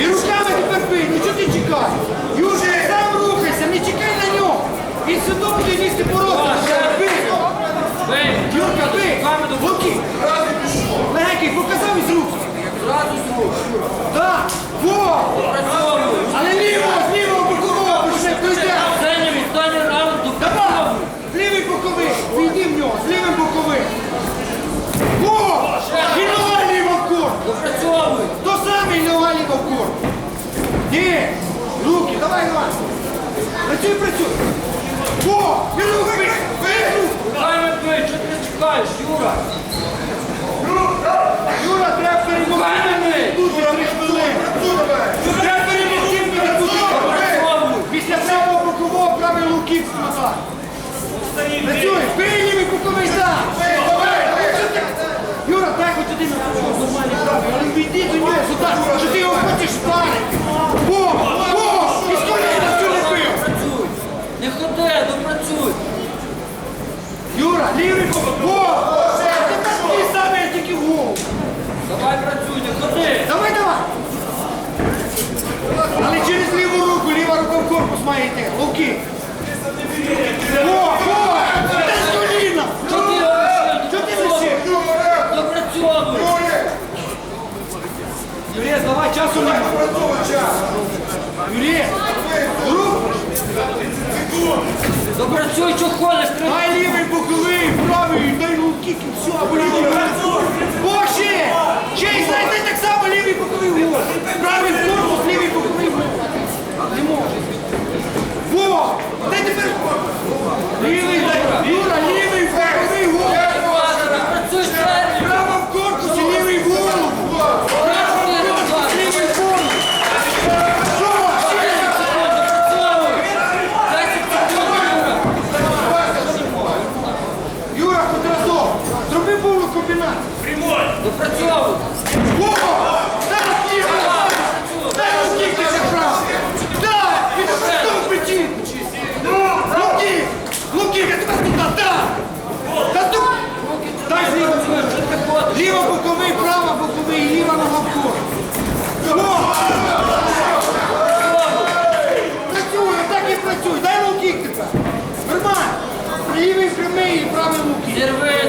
І руками тепер бий, нічого ну ти чекаєш? Юже, сам рухайся, не чекай на нього. Він сюди буде лізти по року. Бий. Юрка, бий. Луки. Легкий, показав із рук. Зразу з рук. Так. Ні! Руки, давай, Іван! Працюй, працюй! О! Бери руки! Бери! Дай мене, бери, що ти чекаєш, Юра? Юра! Юра, треба перемогти мене! Дуже три Тут треба перемогти мене! Тут Після цього бокового правила луків з назад! Працюй! маєте, луки. О, о, десь коліна! Що ти лише? Допрацьовуй! Юрій, давай, часу нема. Юрій, руку! Допрацюй, що ходиш, треба. Май лівий боковий! Thank you. Really? боковий, права боковий, ліва на в Працює, так і працює. Дай лукік тепер. Нормально. Лівий прямий і правий лукік.